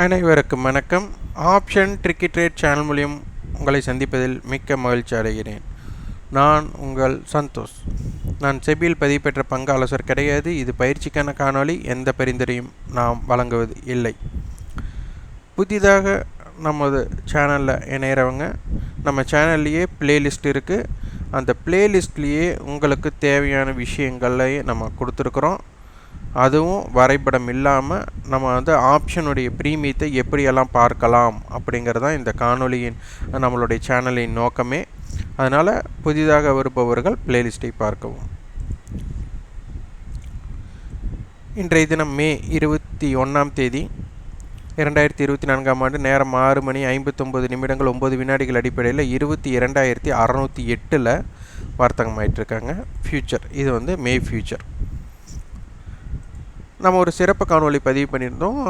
அனைவருக்கும் வணக்கம். Option tricky trade channel மூலியம் உங்களை சந்திப்பதில் மிக்க மகிழ்ச்சி அடைகிறேன். நான் உங்கள் சந்தோஷ். நான் செபியில் பதிவு பெற்ற பங்கு ஆலோசர் கிடையாது. இது பயிற்சிக்கான காணொளி. எந்த பரிந்துரையும் நாம் வழங்குவது இல்லை. புதிதாக நமது சேனலில் இணையிறவங்க நம்ம சேனல்லையே பிளேலிஸ்ட் இருக்குது அந்த பிளேலிஸ்ட்லேயே உங்களுக்கு தேவையான விஷயங்களையே நம்ம கொடுத்துருக்குறோம். அதுவும் வரைபடம் இல்லாமல் நம்ம வந்து ஆப்ஷனுடைய ப்ரீமியத்தை எப்படியெல்லாம் பார்க்கலாம் அப்படிங்கிறது தான் இந்த காணொளியின் நம்மளுடைய சேனலின் நோக்கமே. அதனால் புதிதாக வருபவர்கள் பிளேலிஸ்ட்டை பார்க்கவும். இன்றைய தினம் மே இருபத்தி ஒன்றாம் தேதி இரண்டாயிரத்தி இருபத்தி நான்காம் ஆண்டு நேரம் ஆறு மணி ஐம்பத்தொம்பது நிமிடங்கள் ஒம்பது வினாடிகள் அடிப்படையில் இருபத்தி இரண்டாயிரத்தி அறநூற்றி எட்டில் வர்த்தகம் ஆயிட்டிருக்காங்க ஃப்யூச்சர் இது வந்து மே ஃப்யூச்சர் நம்ம ஒரு சிறப்பு காணொலி பதிவு பண்ணியிருந்தோம்.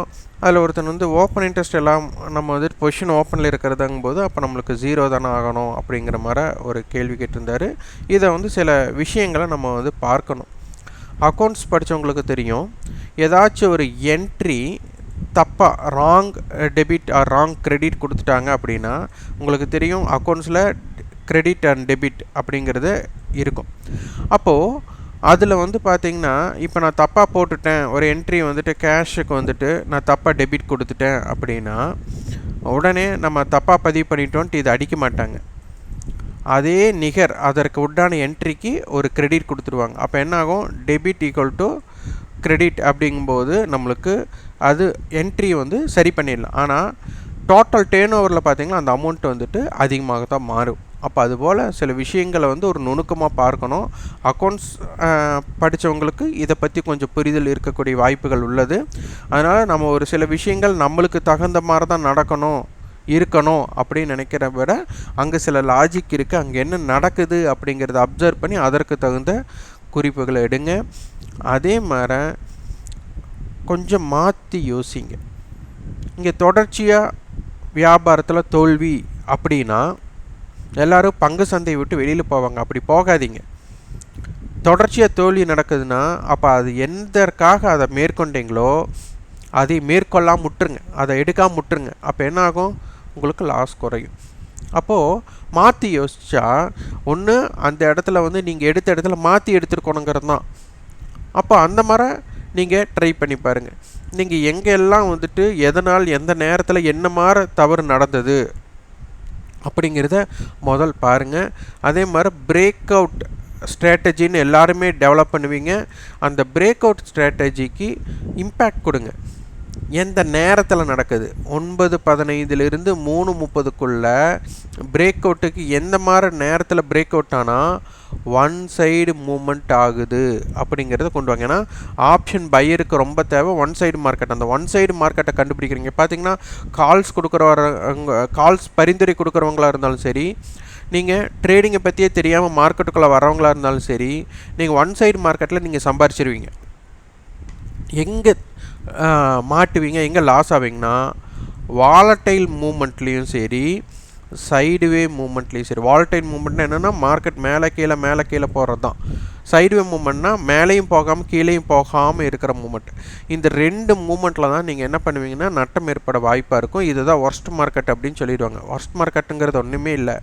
அதில் ஒருத்தன் வந்து ஓப்பன் இன்ட்ரெஸ்ட் எல்லாம் நம்ம வந்து பொசிஷன் ஓப்பனில் இருக்கிறதாங்கும் போது அப்போ நம்மளுக்கு ஜீரோ தானே ஆகணும் அப்படிங்கிற மாதிரி ஒரு கேள்வி கேட்டிருந்தார். இதை வந்து சில விஷயங்களை நம்ம வந்து பார்க்கணும். அக்கௌண்ட்ஸ் படித்தவங்களுக்கு தெரியும். ஏதாச்சும் ஒரு என்ட்ரி தப்பாக wrong debit or wrong credit கொடுத்துட்டாங்க அப்படின்னா உங்களுக்கு தெரியும் அக்கௌண்ட்ஸில் கிரெடிட் அண்ட் டெபிட் அப்படிங்கிறது இருக்கும். அப்போது அதில் வந்து பார்த்திங்கன்னா இப்போ நான் தப்பாக போட்டுட்டேன் ஒரு என்ட்ரி வந்துட்டு கேஷுக்கு வந்துட்டு நான் தப்பாக டெபிட் கொடுத்துட்டேன் அப்படின்னா உடனே நம்ம தப்பாக பதிவு பண்ணிட்டோன்ட்டு இது அடிக்க மாட்டாங்க. அதே நிகர் அதற்கு உண்டான என்ட்ரிக்கு ஒரு கிரெடிட் கொடுத்துருவாங்க. அப்போ என்ன ஆகும் டெபிட் ஈக்குவல் டு கிரெடிட் அப்படிங்கும்போது நம்மளுக்கு அது என்ட்ரி வந்து சரி பண்ணிடலாம். ஆனால் டோட்டல் டேர்ன் ஓவரில் பார்த்திங்கன்னா அந்த அமௌண்ட் வந்துட்டு அதிகமாக தான் மாறும். அப்போ அதுபோல் சில விஷயங்களை வந்து ஒரு நுணுக்கமாக பார்க்கணும். அக்கௌண்ட்ஸ் படித்தவங்களுக்கு இதை பற்றி கொஞ்சம் புரிதல் இருக்கக்கூடிய வாய்ப்புகள் உள்ளது. அதனால் நம்ம ஒரு சில விஷயங்கள் நம்மளுக்கு தகுந்த மாதிரி தான் நடக்கணும் இருக்கணும் அப்படின்னு நினைக்கிற விட அங்கே சில லாஜிக் இருக்குது அங்கே என்ன நடக்குது அப்படிங்கிறத அப்சர்வ் பண்ணி அதற்கு தகுந்த குறிப்புகளை எடுங்க. அதே மாதிரி கொஞ்சம் மாற்றி யோசிங்க. இங்கே தொடர்ச்சியாக வியாபாரத்தில் தோல்வி அப்படின்னா எல்லோரும் பங்கு சந்தையை விட்டு வெளியில் போவாங்க. அப்படி போகாதீங்க. தொடர்ச்சியாக தோல்வி நடக்குதுன்னா அப்போ அது எந்தற்காக அதை மேற்கொண்டீங்களோ அதை மேற்கொள்ளாமல் முட்டுருங்க அதை எடுக்காமல் முட்டுருங்க அப்போ என்ன ஆகும்? உங்களுக்கு லாஸ் குறையும். அப்போது மாற்றி யோசித்தா ஒன்று அந்த இடத்துல வந்து நீங்கள் எடுத்த இடத்துல மாற்றி எடுத்துருக்கணுங்கிறது தான். அப்போ அந்த மாதிரி நீங்கள் ட்ரை பண்ணி பாருங்கள் நீங்கள் எங்கெல்லாம் வந்துட்டு எதனால் எந்த நேரத்தில் என்ன மாதிரி தவறு நடந்தது? அப்படிங்கிறத முதல் பாருங்கள் அதே மாதிரி பிரேக் அவுட் ஸ்ட்ராட்டஜின்னு எல்லாருமே டெவலப் பண்ணுவீங்க. அந்த பிரேக் அவுட் ஸ்ட்ராட்டஜிக்கு இம்பேக்ட் கொடுங்க. எந்த நேரத்தில் நடக்குது? ஒன்பது பதினைந்துலேருந்து மூணு முப்பதுக்குள்ளே பிரேக் அவுட்டுக்கு எந்த மாதிரி நேரத்தில் பிரேக் அவுட் ஆனால் ஒன் சைடு மூமெண்ட் ஆகுது அப்படிங்கிறத கொண்டு வாங்க. ஏன்னா ஆப்ஷன் பையருக்கு ரொம்ப தேவை ஒன் சைடு மார்க்கெட் அந்த ஒன் சைடு மார்க்கெட்டை கண்டுபிடிக்கிறீங்க. பார்த்தீங்கன்னா கால்ஸ் கொடுக்குறவங்க கால்ஸ் பரிந்துரை கொடுக்குறவங்களா இருந்தாலும் சரி நீங்கள் ட்ரேடிங்கை பற்றியே தெரியாமல் மார்க்கெட்டுக்குள்ளே வரவங்களா இருந்தாலும் சரி நீங்கள் ஒன் சைடு மார்க்கெட்டில் நீங்கள் சம்பாரிச்சிருவீங்க. எங்கே மாட்டுவீங்க எங்கே லாஸ் ஆவீங்கன்னா வாலட்டைல் மூமெண்ட்லேயும் சரி சைடுவே மூமெண்ட்லேயும் சரி வால்டைன் மூமெண்ட்னா என்னென்னா மார்க்கெட் மேலே கீழே மேலே கீழே போகிறது தான் சைடுவே மூமெண்ட்னா மேலேயும் போகாமல் கீழேயும் போகாமல் இருக்கிற மூமெண்ட் இந்த ரெண்டு மூமெண்ட்டில் தான் நீங்கள் என்ன பண்ணுவீங்கன்னா நட்டம் ஏற்பட வாய்ப்பாக இருக்கும். இதுதான் ஒர்ஸ்ட் மார்க்கெட் அப்படின்னு சொல்லிடுவாங்க. ஒர்ஸ்ட் மார்க்கெட்டுங்கிறது ஒன்றுமே இல்லை.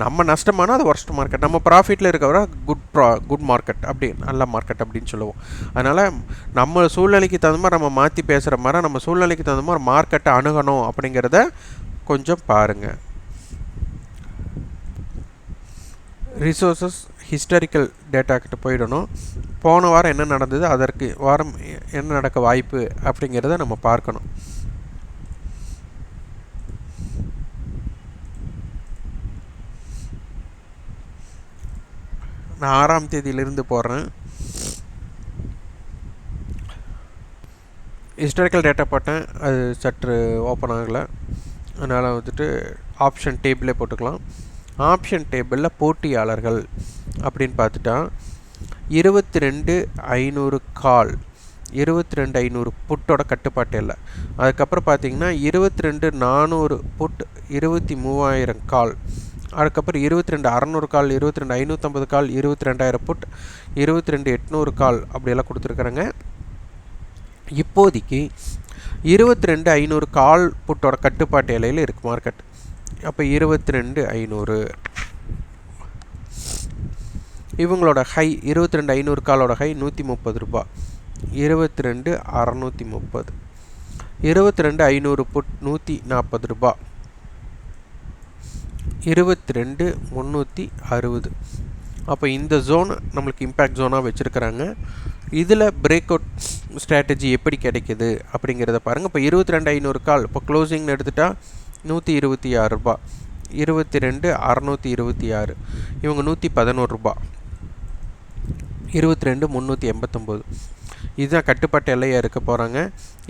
நம்ம நஷ்டமானால் அது ஒர்ஸ்ட் மார்க்கெட் நம்ம ப்ராஃபிட்டில் இருக்கிற குட் ப்ரா குட் மார்க்கெட் அப்படி நல்ல மார்க்கெட் அப்படின்னு சொல்லுவோம். அதனால் நம்ம சூழ்நிலைக்கு தகுந்த மாதிரி நம்ம மாற்றி பேசுகிற மாதிரி நம்ம சூழ்நிலைக்கு தகுந்த மாதிரி மார்க்கெட்டை அணுகணும் அப்படிங்கிறத கொஞ்சம் பாருங்கள் ரிசோர்ஸஸ் ஹிஸ்டாரிக்கல் டேட்டாக்கிட்ட போயிடணும். போன வாரம் என்ன நடந்தது அதற்கு வாரம் என்ன நடக்க வாய்ப்பு அப்படிங்கிறத நம்ம பார்க்கணும். நான் ஆறாம் தேதியிலிருந்து போடுறேன். ஹிஸ்டாரிக்கல் டேட்டா போட்டேன். அது சற்று ஓப்பன் ஆகலை. அதனால் வந்துட்டு ஆப்ஷன் டேபிளே போட்டுக்கலாம். ஆப்ஷன் டேபிளில் போட்டியாளர்கள் அப்படின்னு பார்த்துட்டா இருபத்தி ரெண்டு ஐநூறு கால் இருபத்தி ரெண்டு ஐநூறு புட்டோட கட்டுப்பாட்டு இல்லை. அதுக்கப்புறம் பார்த்தீங்கன்னா இருபத்தி ரெண்டு நானூறு புட் இருபத்தி மூவாயிரம் கால் அதுக்கப்புறம் இருபத்தி ரெண்டு அறநூறு கால் இருபத்தி ரெண்டு ஐநூற்றம்பது கால் இருபத்தி ரெண்டாயிரம் புட் இருபத்தி ரெண்டு எட்நூறு கால் அப்படியெல்லாம் கொடுத்துருக்குறாங்க. இப்போதைக்கு இருபத்தி ரெண்டு ஐநூறு கால் புட்டோட கட்டுப்பாட்டு இலையில் இருக்குது மார்க்கெட் அப்போ இருபத்தி ரெண்டு ஐநூறு. இவங்களோட ஹை இருபத்தி ரெண்டு ஐநூறு காலோட ஹை நூற்றி முப்பது ரூபா. இருபத்தி ரெண்டு அறநூற்றி முப்பது இருபத்தி ரெண்டு ஐநூறு புட் நூற்றி நாற்பது ரூபா. இருபத்தி ரெண்டு முந்நூற்றி அறுபது. அப்போ இந்த ஜோன் நம்மளுக்கு இம்பேக்ட் ஜோனாக வச்சுருக்கிறாங்க. இதில் பிரேக் அவுட் ஸ்ட்ராட்டஜி எப்படி கிடைக்குது அப்படிங்கிறத பாருங்கள் இப்போ இருபத்தி ரெண்டு ஐநூறு கால். இப்போ க்ளோசிங்னு எடுத்துட்டால் நூற்றி இருபத்தி ஆறு ரூபா. இருபத்தி ரெண்டு அறநூற்றி இருபத்தி ஆறு. இவங்க நூற்றி பதினோரு ரூபா. இருபத்தி ரெண்டு முந்நூற்றி எண்பத்தொம்போது. இதுதான் கட்டுப்பாட்டு எல்லையாக இருக்க போகிறாங்க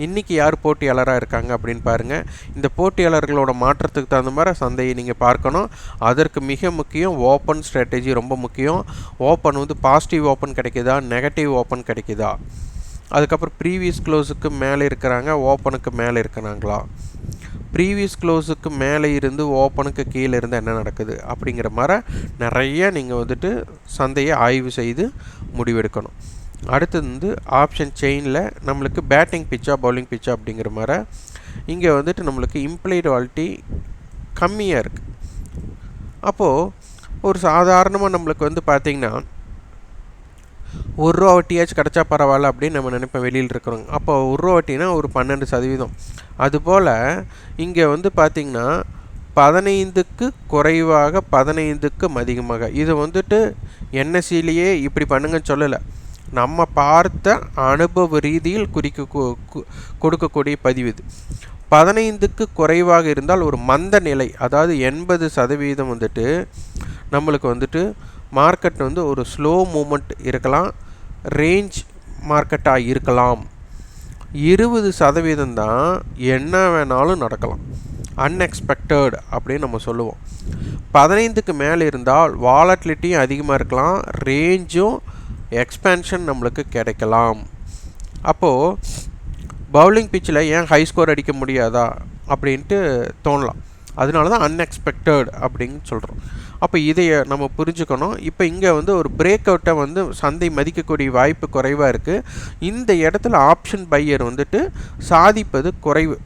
இன்றைக்கி யார் போட்டியாளராக இருக்காங்க அப்படின்னு பாருங்கள் இந்த போட்டியாளர்களோட மாற்றத்துக்கு தகுந்த மாதிரி சந்தையை நீங்கள் பார்க்கணும். அதற்கு மிக முக்கியம் ஓப்பன் ஸ்ட்ராட்டஜி ரொம்ப முக்கியம். ஓப்பன் வந்து பாசிட்டிவ் ஓப்பன் கிடைக்குதா? நெகட்டிவ் ஓப்பன் கிடைக்குதா? அதுக்கப்புறம் ப்ரீவியஸ் க்ளோஸுக்கு மேலே இருக்கிறாங்க ஓப்பனுக்கு மேலே இருக்கிறாங்களா? ப்ரீவியஸ் க்ளோஸுக்கு மேலே இருந்து ஓப்பனுக்கு கீழே இருந்து என்ன நடக்குது? அப்படிங்கிற மாதிரி நிறைய நீங்கள் வந்துட்டு சந்தையை ஆய்வு செய்து முடிவெடுக்கணும். அடுத்தது வந்து ஆப்ஷன் செயினில் நம்மளுக்கு பேட்டிங் பிச்சா பவுலிங் பிச்சா அப்படிங்கிற மாதிரி இங்கே வந்துட்டு நம்மளுக்கு இம்ப்ளைடு வாலிட்டி கம்மியாக இருக்குது அப்போது ஒரு சாதாரணமாக நம்மளுக்கு வந்து பார்த்திங்கன்னா ஒரு ரூபா வட்டியாச்சும் கிடச்சா பரவாயில்ல அப்படின்னு நம்ம நினைப்போம் வெளியில் இருக்கிறோங்க அப்போ ஒரு ரூபா வட்டினா ஒரு பன்னெண்டு சதவீதம். அதுபோல் இங்கே வந்து பார்த்திங்கன்னா பதினைந்துக்கு குறைவாக பதினைந்துக்கு அதிகமாக. இது வந்துட்டு என்எஸ்சிலேயே இப்படி பண்ணுங்கன்னு சொல்லலை. நம்ம பார்த்த அனுபவ ரீதியில் குறிக்க கொடுக்கக்கூடிய பதிவு இது. பதினைந்துக்கு குறைவாக இருந்தால் ஒரு மந்த நிலை அதாவது எண்பது சதவீதம் வந்துட்டு நம்மளுக்கு வந்துட்டு மார்க்கெட் வந்து ஒரு ஸ்லோ மூமெண்ட் இருக்கலாம். ரேஞ்ச் மார்க்கெட்டாக இருக்கலாம். இருபது சதவீதம் தான் என்ன வேணாலும் நடக்கலாம். அன்எக்ஸ்பெக்டட் அப்படின்னு நம்ம சொல்லுவோம். பதினைந்துக்கு மேலே இருந்தால் வாலட்டிலிட்டியும் அதிகமாக இருக்கலாம். ரேஞ்சும் எக்ஸ்பேன்ஷன் நம்மளுக்கு கிடைக்கலாம். அப்போது பவுலிங் பிச்சில் ஏன் ஹை ஸ்கோர் அடிக்க முடியாதா? அப்படின்ட்டு தோணலாம். அதனால தான் அன்எக்ஸ்பெக்டட் அப்படின்னு சொல்கிறோம் அப்போ இதை நம்ம புரிஞ்சுக்கணும். இப்போ இங்கே வந்து ஒரு பிரேக் அவுட்டை வந்து சந்தை மதிக்கக்கூடிய வாய்ப்பு குறைவாக இருக்குது இந்த இடத்துல ஆப்ஷன் பையர் வந்துட்டு சாதிப்பது குறைவு.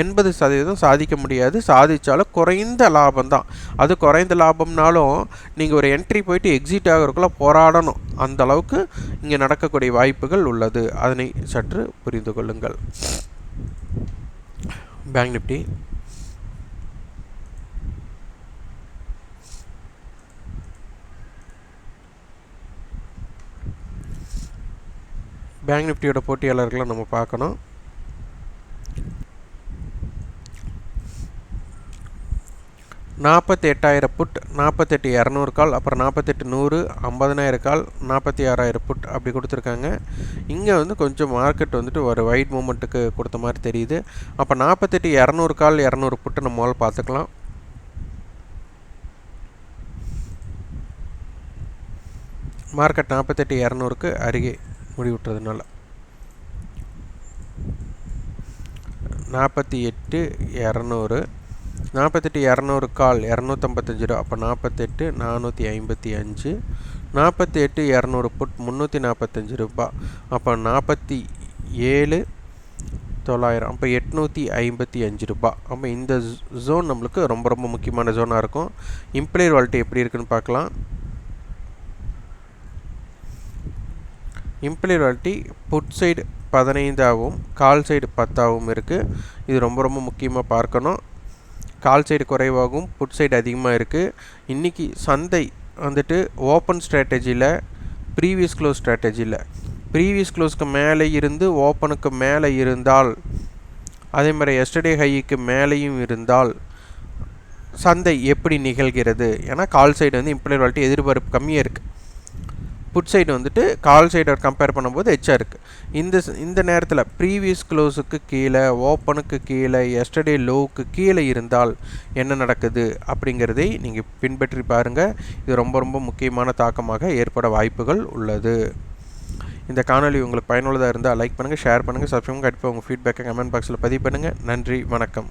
எண்பது சதவீதம் சாதிக்க முடியாது. சாதித்தாலும் குறைந்த லாபம் தான். அது குறைந்த லாபம்னாலும் நீங்கள் ஒரு என்ட்ரி போயிட்டு எக்ஸிட் ஆகிறதுக்குள்ளே போராடணும். அந்த அளவுக்கு இங்கே நடக்கக்கூடிய வாய்ப்புகள் உள்ளது. அதனை சற்று புரிந்து கொள்ளுங்கள். பேங்க் நிஃப்டி பேங்க் நிஃப்டியோட போட்டியாளர்களை நம்ம பார்க்கணும். நாற்பத்தி எட்டாயிரம் புட் நாற்பத்தெட்டு இரநூறு கால் அப்புறம் நாற்பத்தெட்டு நூறு ஐம்பதனாயிரம் கால் நாற்பத்தி ஆறாயிரம் புட் அப்படி கொடுத்துருக்காங்க. இங்கே வந்து கொஞ்சம் மார்க்கெட் வந்துட்டு ஒரு வைட் மூமெண்ட்டுக்கு கொடுத்த மாதிரி தெரியுது. அப்போ நாற்பத்தெட்டு இரநூறு கால் இரநூறு புட்டு நம்ம முதல்ல பார்த்துக்கலாம். மார்க்கெட் நாற்பத்தெட்டு இரநூறுக்கு அருகே. முடிவுற்றதுனால. நாற்பத்தி எட்டு இரநூறு. நாற்பத்தெட்டு இரநூறு கால் இரநூத்தம்பத்தஞ்சு ரூபா. அப்போ நாற்பத்தெட்டு நானூற்றி ஐம்பத்தி அஞ்சு. நாற்பத்தி எட்டு இரநூறு புட் முந்நூற்றி நாற்பத்தஞ்சு ரூபா. அப்போ நாற்பத்தி ஏழு தொள்ளாயிரம். அப்போ எட்நூற்றி ஐம்பத்தி அஞ்சு ரூபா. அப்போ இந்த ஜோன் நம்மளுக்கு ரொம்ப ரொம்ப முக்கியமான ஜோனாக இருக்கும். இம்ப்ளையர் வால்ட்டி எப்படி இருக்குன்னு பார்க்கலாம். இம்ப்ளையர் புட் சைடு பதினைந்தாகவும் கால் சைடு பத்தாகவும் இருக்குது இது ரொம்ப ரொம்ப முக்கியமாக பார்க்கணும். கால் சைடு குறைவாகவும் புட் சைடு அதிகமாக இருக்குது இன்றைக்கி சந்தை வந்துட்டு ஓப்பன் ஸ்ட்ராட்டஜியில் ப்ரீவியஸ் க்ளோஸ் ஸ்ட்ராட்டஜியில் ப்ரீவியஸ் க்ளோஸ்க்கு மேலே இருந்து ஓப்பனுக்கு மேலே இருந்தால் அதே மாதிரி எஸ்டர்டே ஹைக்கு மேலேயும் இருந்தால் சந்தை எப்படி நிகழ்கிறது? ஏன்னா கால் சைடு வந்து இம்ப்ளையர் எதிர்பார்ப்பு கம்மியாக இருக்குது புட் சைடு வந்துட்டு கால் சைடை கம்பேர் பண்ணும்போது எச்சா இருக்குது இந்த இந்த நேரத்தில் ப்ரீவியஸ் க்ளோஸுக்கு கீழே ஓப்பனுக்கு கீழே எஸ்டர்டே லோவுக்கு கீழே இருந்தால் என்ன நடக்குது அப்படிங்கிறதை நீங்கள் பின்பற்றி பாருங்கள் இது ரொம்ப ரொம்ப முக்கியமான தாக்கமாக ஏற்பட வாய்ப்புகள் உள்ளது. இந்த காணொலி உங்களுக்கு பயனுள்ளதாக இருந்தால் லைக் பண்ணுங்கள் ஷேர் பண்ணுங்கள் சப்ஸ்கிரைப் கண்டிப்பாக உங்கள் ஃபீட்பேக்கை கமெண்ட் பாக்ஸில் பதிவு பண்ணுங்கள் நன்றி வணக்கம்.